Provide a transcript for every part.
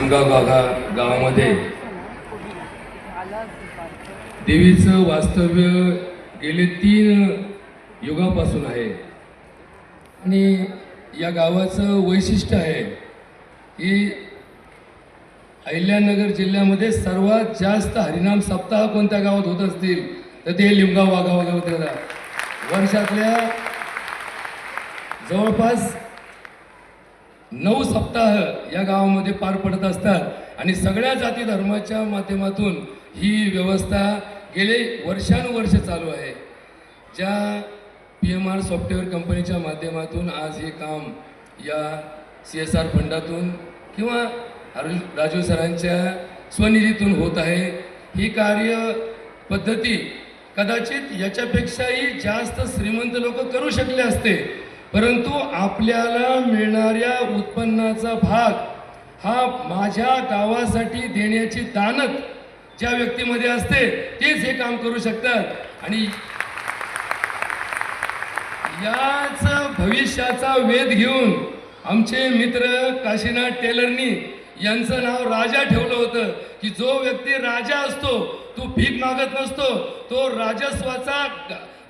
लिमगाव गागा गावामध्ये. देवीचं वास्तव्य गेले तीन युगापासून आहे. आणि या गावाचं वैशिष्ट्य आहे की अहिल्यानगर जिल्ह्यामध्ये सर्वात जास्त हरिनाम सप्ताह कोणत्या गावात होत असतील? तर ते लिमगाव वाघा वाघा होते. वर्षातल्या जवळपास नऊ सप्ताह या गावामध्ये पार पडत असतात. आणि सगळ्या जाती धर्माच्या माध्यमातून ही व्यवस्था गेले वर्षानुवर्ष चालू आहे. ज्या पी एम आर सॉफ्टवेअर कंपनीच्या माध्यमातून आज हे काम या सी एस आर फंडातून किंवा राजू सरांच्या स्वनिधीतून होत आहे. ही कार्य पद्धती कदाचित याच्यापेक्षाही जास्त श्रीमंत लोक करू शकले असते. परंतु आपल्याला मिळणाऱ्या उत्पन्नाचा भाग हा माझ्या गावासाठी देण्याची दानत ज्या व्यक्तीमध्ये असते तेच हे काम करू शकतात. आणि याच भविष्याचा वेध घेऊन आमचे मित्र काशीनाथ टेलरनी यांचं नाव राजा ठेवलं होतं की जो व्यक्ती राजा असतो तो भीक मागत नसतो तो राजस्वाचा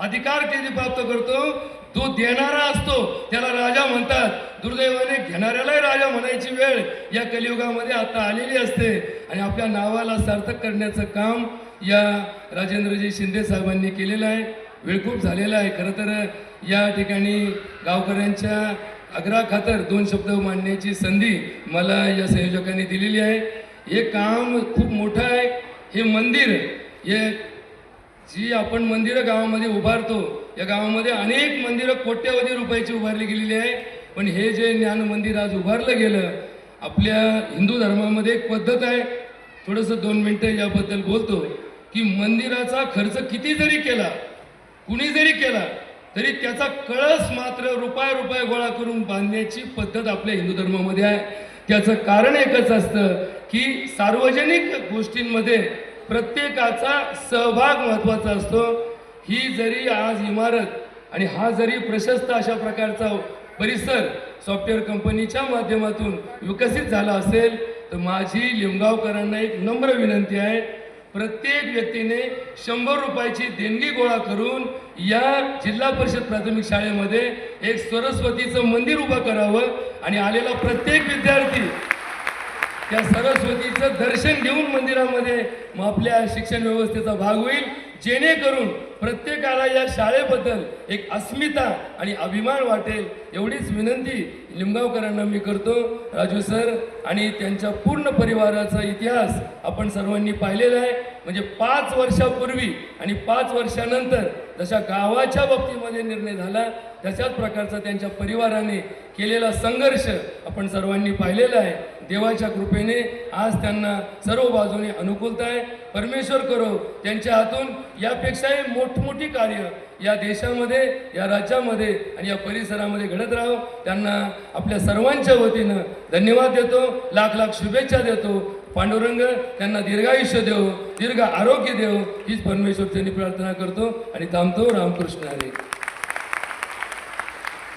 अधिकार कधी प्राप्त करतो तो देणारा असतो. त्याला राजा म्हणतात. दुर्दैवाने घेणाऱ्यालाही राजा म्हणायची वेळ या कलियुगामध्ये आता आलेली असते. आणि आपल्या नावाला सार्थक करण्याचं काम या राजेंद्रजी शिंदे साहेबांनी केलेलं आहे. वेळ खूप झालेला आहे. खरं तर या ठिकाणी गावकऱ्यांच्या आग्राखातर दोन शब्द मांडण्याची संधी मला या संयोजकांनी दिलेली आहे. हे काम खूप मोठं आहे. हे मंदिर हे जी आपण मंदिरं गावामध्ये उभारतो या गावामध्ये अनेक मंदिरं कोट्यवधी रुपयाची उभारली गेलेली आहे. पण हे जे ज्ञान मंदिर आज उभारलं गेलं आपल्या हिंदू धर्मामध्ये एक पद्धत आहे. थोडंसं दोन मिनटं याबद्दल बोलतो की मंदिराचा खर्च किती जरी केला कुणी जरी केला तरी त्याचा कळस मात्र रुपये रुपये गोळा करून बांधण्याची पद्धत आपल्या हिंदू धर्मामध्ये आहे. त्याचं कारण एकच असतं की सार्वजनिक गोष्टींमध्ये प्रत्येकाचा सहभाग महत्त्वाचा असतो. ही जरी आज इमारत आणि हा जरी प्रशस्त अशा प्रकारचा परिसर सॉफ्टवेअर कंपनीच्या माध्यमातून विकसित झाला असेल तर माझी लिमगावकरांना एक नम्र विनंती आहे. प्रत्येक व्यक्तीने शंभर रुपयाची देणगी गोळा करून या जिल्हा परिषद प्राथमिक शाळेमध्ये एक सरस्वतीचं मंदिर उभं करावं आणि आलेला प्रत्येक विद्यार्थी त्या सरस्वतीचं दर्शन घेऊन मंदिरामध्ये मग आपल्या शिक्षण व्यवस्थेचा भाग होईल. जेणेकरून प्रत्येकाला या शाळेबद्दल एक अस्मिता आणि अभिमान वाटेल. एवढीच विनंती लिंगावकरांना मी करतो. राजू सर आणि त्यांच्या पूर्ण परिवाराचा इतिहास आपण सर्वांनी पाहिलेला आहे. म्हणजे पाच वर्षापूर्वी आणि पाच वर्षानंतर जशा गावाच्या बाबतीमध्ये निर्णय झाला तशाच प्रकारचा त्यांच्या परिवाराने केलेला संघर्ष आपण सर्वांनी पाहिलेला आहे. देवाच्या कृपेने आज त्यांना सर्व बाजूने अनुकूलता आहे. परमेश्वर करो त्यांच्या हातून यापेक्षाही मोठमोठी कार्य या देशामध्ये या राज्यामध्ये आणि या परिसरामध्ये घडत राहो. त्यांना आपल्या सर्वांच्या वतीनं धन्यवाद देतो लाख लाख शुभेच्छा देतो. पांडुरंग त्यांना दीर्घायुष्य देव दीर्घ आरोग्य देव. हीच परमेश्वर त्यांनी प्रार्थना करतो आणि थांबतो. रामकृष्ण हरे.